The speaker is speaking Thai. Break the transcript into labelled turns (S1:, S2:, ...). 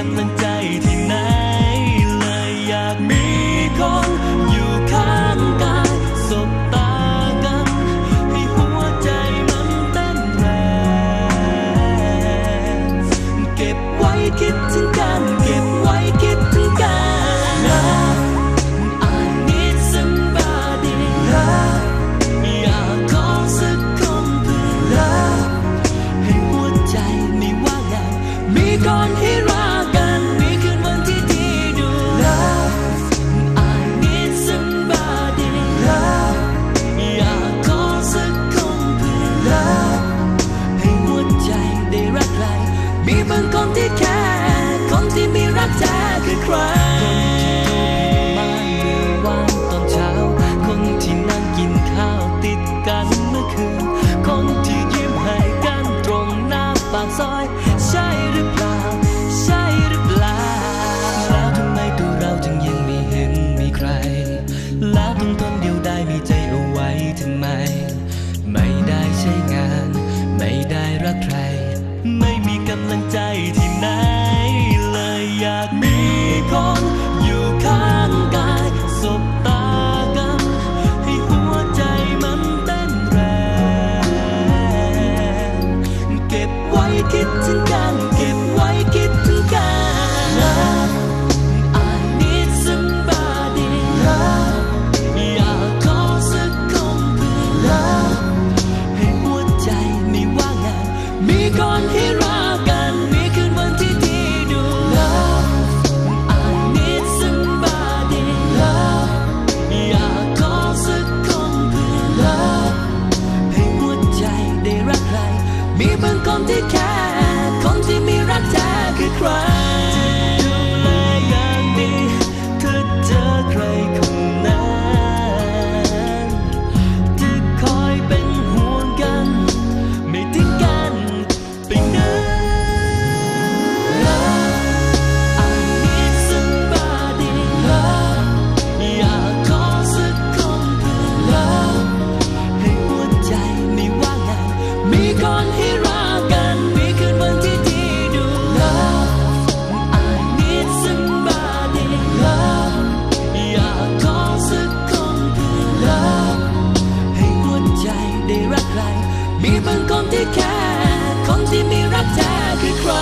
S1: can up out. คิดถึงกันเก็บไว้คิด แค่คนที่ไม่รักแท้คือใคร